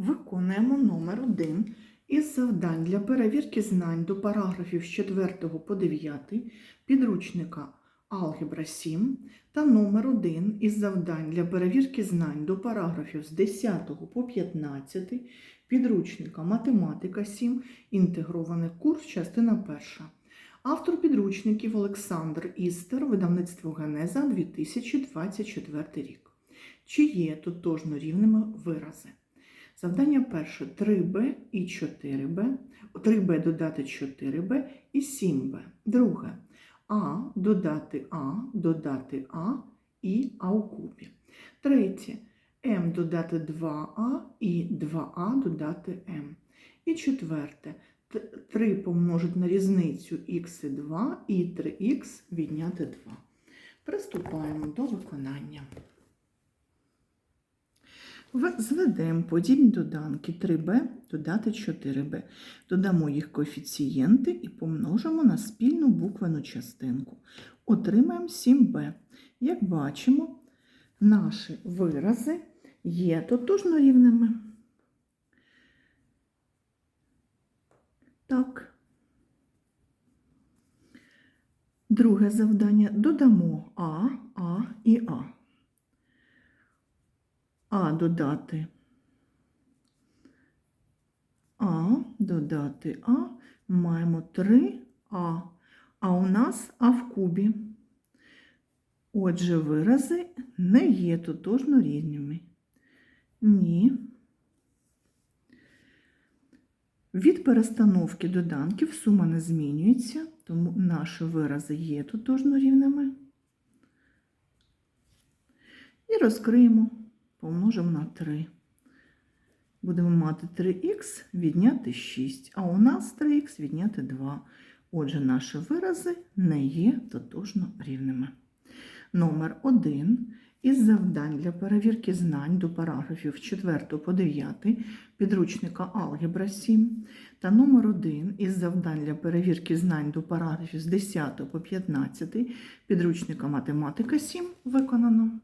Виконуємо номер 1 із завдань для перевірки знань до параграфів з 4 по 9 підручника Алгебра 7 та номер 1 із завдань для перевірки знань до параграфів з 10 по 15 підручника Математика 7, інтегрований курс, частина 1. Автор підручників Олександр Істер, видавництво Генеза 2024 рік. Чи є тотожно рівними вирази? Завдання перше 3b і 4b, 3b додати 4b і 7b. Друге а додати а, додати а і а у кубі. Третє m додати 2а і 2а додати m. І четверте 3 помножити на різницю х і 2 і 3х відняти 2. Приступаємо до виконання. Зведемо подібні доданки 3b додати 4b. Додамо їх коефіцієнти і помножимо на спільну буквену частинку. Отримаємо 7b. Як бачимо, наші вирази є тотожно рівними. Так. Друге завдання додамо А, А і А. А додати А, додати А, маємо 3А, а у нас А в кубі. Отже, вирази не є тотожно рівними. Ні. Від перестановки доданків сума не змінюється, тому наші вирази є тотожно рівними. І розкриємо, помножимо на 3. Будемо мати 3х відняти 6, а у нас 3х відняти 2. Отже, наші вирази не є тотожно рівними. Номер 1 із завдань для перевірки знань до параграфів 4 по 9 підручника Алгебра 7 та номер 1 із завдань для перевірки знань до параграфів з 10 по 15 підручника Математика 7 виконано.